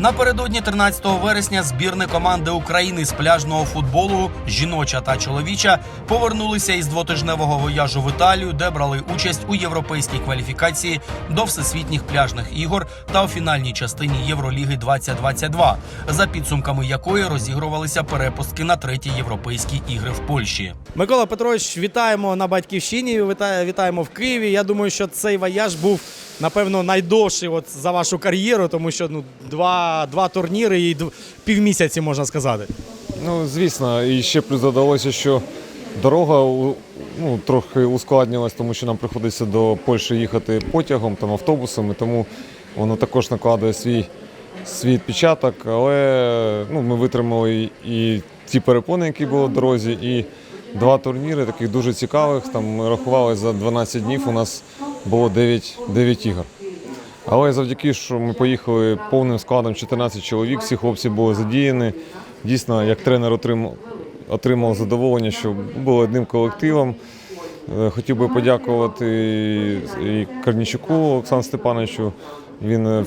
Напередодні 13 вересня збірни команди України з пляжного футболу, жіноча та чоловіча, повернулися із двотижневого вояжу в Італію, де брали участь у європейській кваліфікації до всесвітніх пляжних ігор та у фінальній частині Євроліги 2022, за підсумками якої розігрувалися перепустки на треті європейські ігри в Польщі. Микола Петрович, вітаємо на батьківщині. віта- Вітаємо в Києві. Я думаю, що цей вояж був напевно найдовший от за вашу кар'єру, тому що ну два, два турніри і дв- півмісяці можна сказати. Ну, звісно, і ще плюс додалося, що дорога ну, трохи ускладнилась, тому що нам приходиться до Польщі їхати потягом, там, автобусом, і тому воно також накладує свій, свій відпечаток. Але ну, ми витримали і, ті перепони, які були в дорозі, і два турніри, таких дуже цікавих. Там ми рахували за 12 днів, у нас було 9, 9 ігор. Але завдяки, що ми поїхали повним складом 14 чоловік, всі хлопці були задіяні. Дійсно, як тренер отримав, отримав задоволення, що були одним колективом. Е, Хотів би подякувати і Карнічуку Олександру Степановичу. Він е,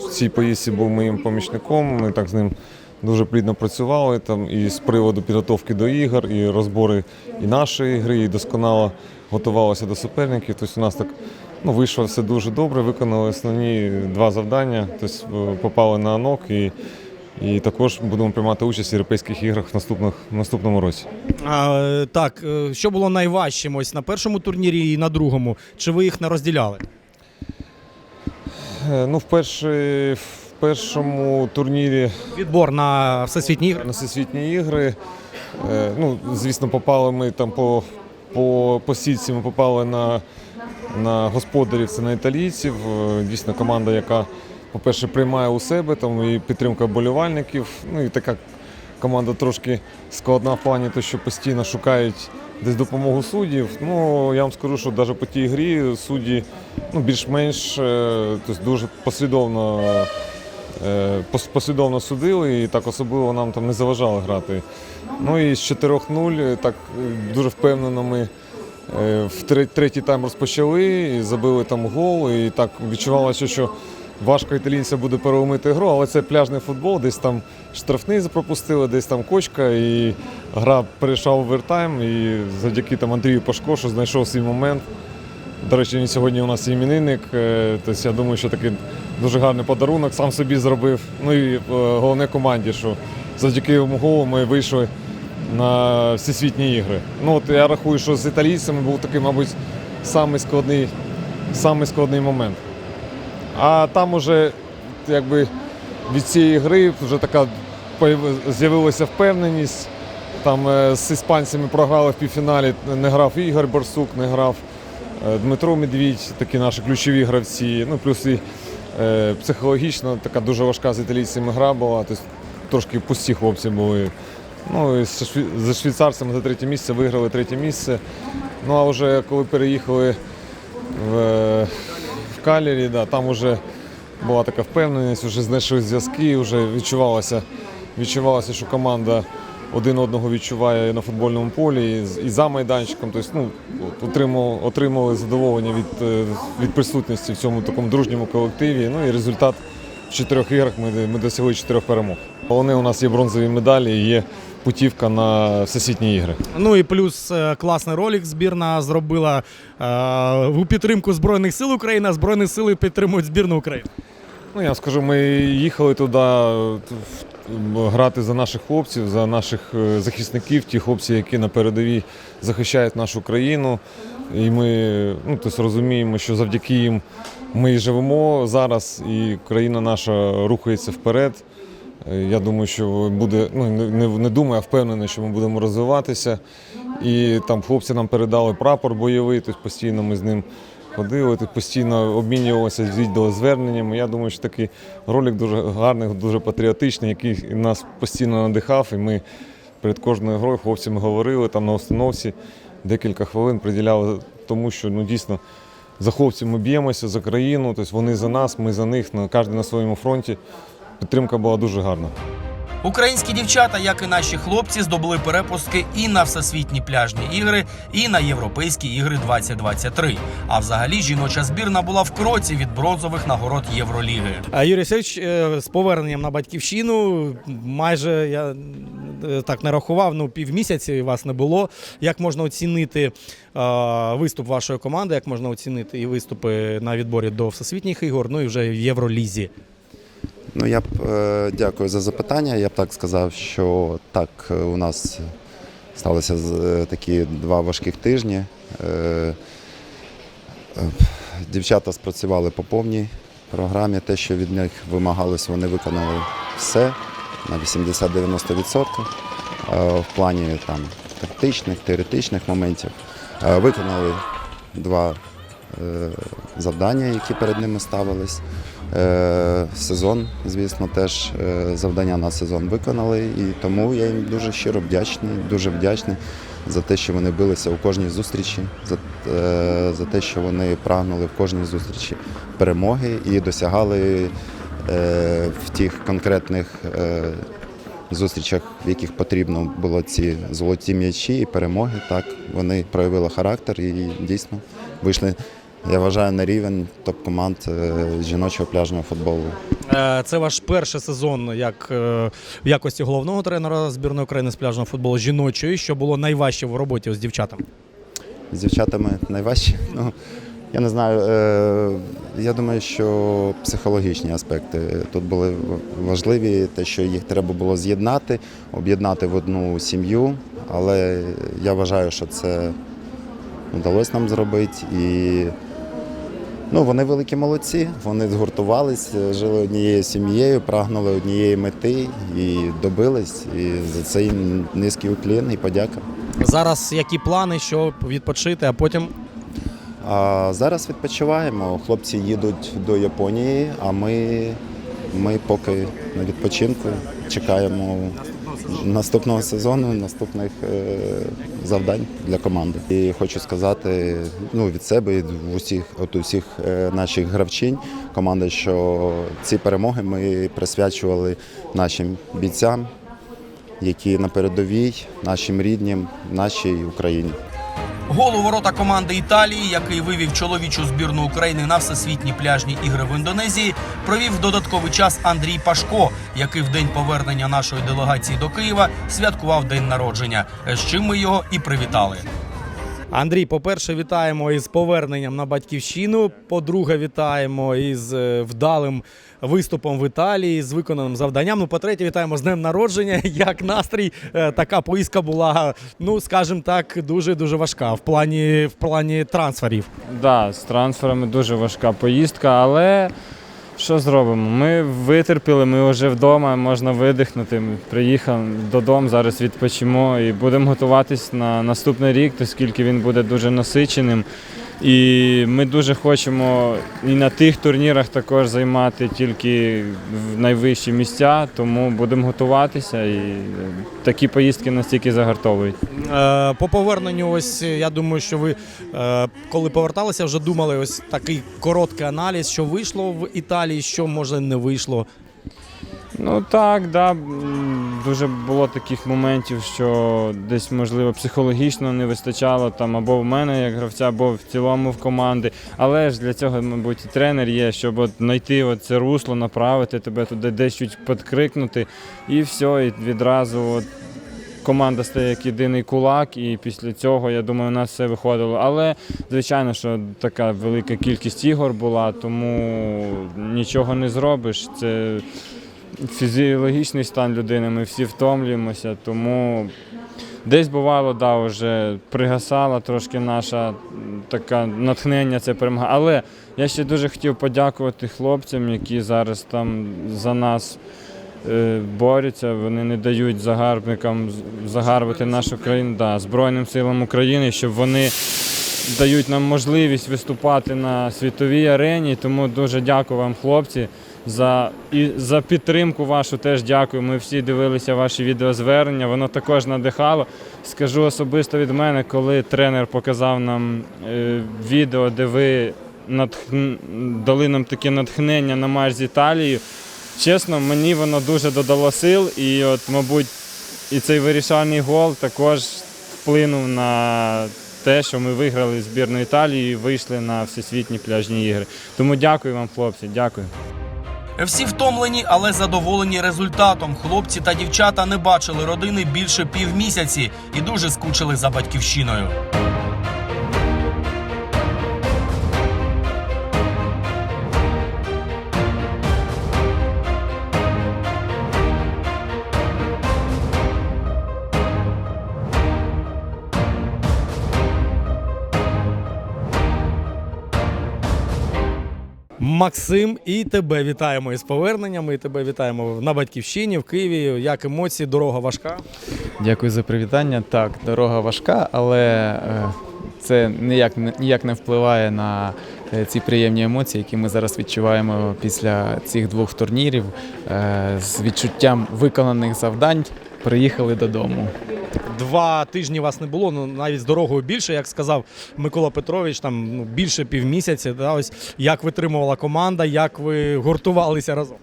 в цій поїздці був моїм помічником. Ми так з ним дуже плідно працювали там і з приводу підготовки до ігор, і розбори і нашої гри, і досконало готувалися до суперників. Тобто у нас так ну, вийшло все дуже добре, виконали основні два завдання, тобто е, попали на АНОК і, і також будемо приймати участь в європейських іграх в, наступних, в наступному році. А, так, е, що було найважчим ось на першому турнірі і на другому? Чи ви їх не розділяли? Е, Ну, в, перший, в першому турнірі Відбор на всесвітні ігри? на всесвітні ігри. Ну, звісно, попали ми там по, по, по сітці, ми попали на, на господарів, це на італійців. Е, Дійсно, команда, яка, по-перше, приймає у себе там і підтримка болівальників. Ну і така команда трошки складна в плані, то, що постійно шукають десь допомогу суддів. Ну, я вам скажу, що навіть по тій грі судді ну, більш-менш е, тобто дуже послідовно пос- послідовно судили і так особливо нам там не заважали грати. Ну і з 4-0 так е, дуже впевнено ми е, в третій тайм розпочали і забили там гол. І так відчувалося, що важко італійцям буде переломити гру, але це пляжний футбол, десь там штрафний пропустили, десь там кочка, і гра перейшла в овертайм. І завдяки там Андрію Пашко, що знайшов свій момент. До речі, сьогодні у нас іменинник. е, Тобто я думаю, що такий дуже гарний подарунок сам собі зробив. Ну і е, головне команді, що завдяки йому ми вийшли на всесвітні ігри. Ну от я рахую, що з італійцями був такий, мабуть, самий складний, самий складний момент. А там уже якби від цієї гри вже така з'явилася впевненість. Там е, з іспанцями програли в півфіналі, не грав Ігор Барсук, не грав е, Дмитро Медвідь, такі наші ключові гравці. Ну, плюс і психологічно така дуже важка з італійцями гра була, тобто трошки пусті хлопці були. Ну, і за швейцарцями за третє місце виграли третє місце. Ну а вже коли переїхали в, в Калері, да, там вже була така впевненість, вже знайшли зв'язки, вже відчувалося, відчувалося, що команда один одного відчуває на футбольному полі і, за майданчиком. Тобто, ну, от отримали, задоволення від, е, від присутності в цьому такому дружньому колективі. Ну і результат в чотирьох іграх ми, ми досягли чотирьох перемог. Головне, у нас є бронзові медалі є путівка на всесвітні ігри. Ну і плюс е, класний ролик збірна зробила е, у підтримку Збройних сил України, Збройні сили підтримують збірну України. Ну, я скажу, ми їхали туди грати за наших хлопців, за наших е, захисників, ті хлопці, які на передовій захищають нашу країну. І ми ну, тобто розуміємо, що завдяки їм ми живемо зараз, і країна наша рухається вперед. Е, Я думаю, що буде, ну не, не думаю, а впевнений, що ми будемо розвиватися. І там хлопці нам передали прапор бойовий, тобто постійно ми з ним ходили, постійно обмінювалися відеозверненнями. Я думаю, що такий ролик дуже гарний, дуже патріотичний, який нас постійно надихав. І ми перед кожною грою хлопцями говорили там на установці, декілька хвилин приділяли тому, що ну дійсно. За хлопців ми б'ємося за країну, тобто вони за нас, ми за них, кожен на своєму фронті. Підтримка була дуже гарна. Українські дівчата, як і наші хлопці, здобули перепустки і на всесвітні пляжні ігри, і на європейські ігри 2023. А взагалі жіноча збірна була в кроці від бронзових нагород Євроліги. А, Юрій Севич, е, з поверненням на батьківщину, майже я е, так не рахував, ну півмісяці вас не було. Як можна оцінити е, виступ вашої команди? Як можна оцінити і виступи на відборі до всесвітніх ігор, ну і вже в Євролізі? Ну, я б е, дякую за запитання. Я б так сказав, що так, е, у нас сталося е, такі два важких тижні. Е, е, дівчата спрацювали по повній програмі. Те, що від них вимагалось, вони виконали все на 80-90% е, в плані там, тактичних, теоретичних моментів. Е, виконали два завдання, які перед ними ставились. Е, Сезон, звісно, теж е, завдання на сезон виконали, і тому я їм дуже щиро вдячний, дуже вдячний за те, що вони билися у кожній зустрічі, за, е, за те, що вони прагнули в кожній зустрічі перемоги і досягали е, в тих конкретних е, зустрічах, в яких потрібно було ці золоті м'ячі і перемоги. Так, вони проявили характер і дійсно вийшли, я вважаю, на рівень топ-команд е, жіночого пляжного футболу. Е, Це ваш перший сезон як е, в якості головного тренера збірної України з пляжного футболу жіночої, що було найважче в роботі з дівчатами. З дівчатами найважче. Ну, я не знаю. Я думаю, що психологічні аспекти тут були важливі, те, що їх треба було з'єднати, об'єднати в одну сім'ю. Але я вважаю, що це вдалося нам зробити. І ну, вони великі молодці, вони згуртувались, жили однією сім'єю, прагнули однієї мети і добились. І за це їм низький уклін і подяка. Зараз які плани, що відпочити, а потім А зараз відпочиваємо. Хлопці їдуть до Японії, а ми, ми поки на відпочинку чекаємо наступного сезону, наступних е, завдань для команди. І хочу сказати ну, від себе і в усіх, от усіх е, наших гравчинь команди, що ці перемоги ми присвячували нашим бійцям, які на передовій, нашим ріднім, нашій Україні. Гол у ворота команди Італії, який вивів чоловічу збірну України на всесвітні пляжні ігри в Індонезії, провів додатковий час Андрій Пашко, який в день повернення нашої делегації до Києва святкував день народження. З чим ми його і привітали. Андрій, по-перше, вітаємо із поверненням на батьківщину. По-друге, вітаємо із е, вдалим виступом в Італії, з виконаним завданням. Ну, по-третє, вітаємо з днем народження. Як настрій, Е, така поїздка була, ну скажімо так, дуже дуже важка в плані в плані трансферів. Да, з трансферами дуже важка поїздка, але що зробимо? Ми витерпіли, ми вже вдома, можна видихнути. Ми приїхали додому, зараз відпочимо і будемо готуватись на наступний рік, оскільки він буде дуже насиченим. І ми дуже хочемо і на тих турнірах також займати тільки найвищі місця, тому будемо готуватися і е, такі поїздки нас тільки загартовують. Е, По поверненню, ось я думаю, що ви е, коли поверталися, вже думали ось такий короткий аналіз, що вийшло в Італії, що може не вийшло. Ну так, да. Дуже було таких моментів, що десь, можливо, психологічно не вистачало там або в мене як гравця, або в цілому в команди. Але ж для цього, мабуть, і тренер є, щоб от знайти це русло, направити тебе туди, десь чуть підкрикнути, і все, і відразу от команда стає як єдиний кулак, і після цього, я думаю, у нас все виходило. Але, звичайно, що така велика кількість ігор була, тому нічого не зробиш. Це фізіологічний стан людини, ми всі втомлюємося, тому десь бувало, да, вже пригасала трошки наша така натхнення, це перемога. Але я ще дуже хотів подякувати хлопцям, які зараз там за нас е, борються, вони не дають загарбникам з- загарбати нашу країну, да, Збройним силам України, щоб вони дають нам можливість виступати на світовій арені. Тому дуже дякую вам, хлопці. За і за підтримку вашу теж дякую. Ми всі дивилися ваші відеозвернення. Воно також надихало. Скажу особисто від мене, коли тренер показав нам е, відео, де ви натхн... дали нам таке натхнення на матч з Італією. чесно, мені воно дуже додало сил, і от, мабуть, і цей вирішальний гол також вплинув на те, що ми виграли збірну Італії і вийшли на всесвітні пляжні ігри. Тому дякую вам, хлопці, дякую. Всі втомлені, але задоволені результатом. Хлопці та дівчата не бачили родини більше півмісяці і дуже скучили за батьківщиною. Максим, і тебе вітаємо із поверненням. І тебе вітаємо на батьківщині в Києві. Як емоції, дорога важка. Дякую за привітання. Так, дорога важка, але е, це ніяк, ніяк не впливає на е, ці приємні емоції, які ми зараз відчуваємо після цих двох турнірів. Е, З відчуттям виконаних завдань приїхали додому. Два тижні вас не було, ну навіть з дорогою більше, як сказав Микола Петрович, там ну, більше півмісяця. Да, ось як витримувала команда, як ви гуртувалися разом.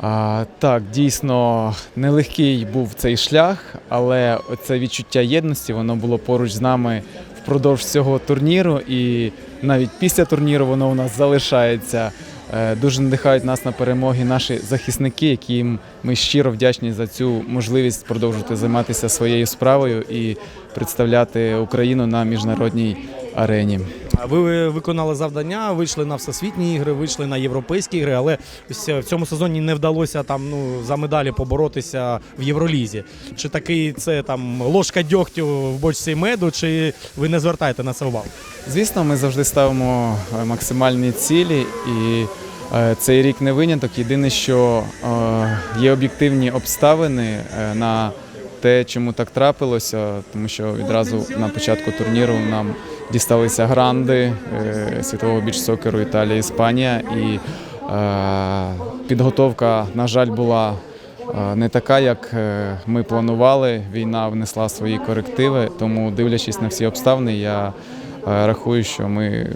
А, так, дійсно нелегкий був цей шлях, але це відчуття єдності воно було поруч з нами впродовж цього турніру, і навіть після турніру воно у нас залишається. Е, Дуже надихають нас на перемоги наші захисники, яким ми щиро вдячні за цю можливість продовжувати займатися своєю справою і представляти Україну на міжнародній арені. Ви виконали завдання, вийшли на всесвітні ігри, вийшли на європейські ігри, але в цьому сезоні не вдалося там ну за медалі поборотися в Євролізі. Чи такий це там ложка дьогтю в бочці меду, чи ви не звертаєте на це увагу? Звісно, ми завжди ставимо е, максимальні цілі, і е, цей рік не виняток. Єдине, що е, є об'єктивні обставини е, на те, чому так трапилося, тому що відразу на початку турніру нам дісталися гранди е, світового біч-сокеру Італія, Іспанія, і е, підготовка, на жаль, була. е, Не така, як ми планували. Війна внесла свої корективи, тому дивлячись на всі обставини, я рахую, що ми е,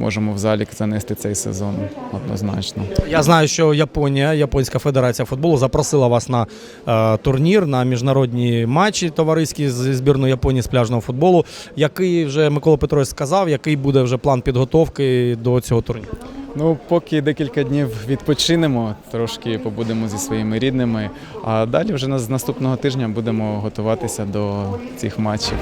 можемо в залік занести цей сезон однозначно. Я знаю, що Японія, Японська федерація футболу запросила вас на е, турнір на міжнародні матчі товариські з збірною Японії з пляжного футболу. Який вже Микола Петрович сказав, який буде вже план підготовки до цього турніру? Ну, поки декілька днів відпочинемо, трошки побудемо зі своїми рідними, а далі вже на- з наступного тижня будемо готуватися до цих матчів.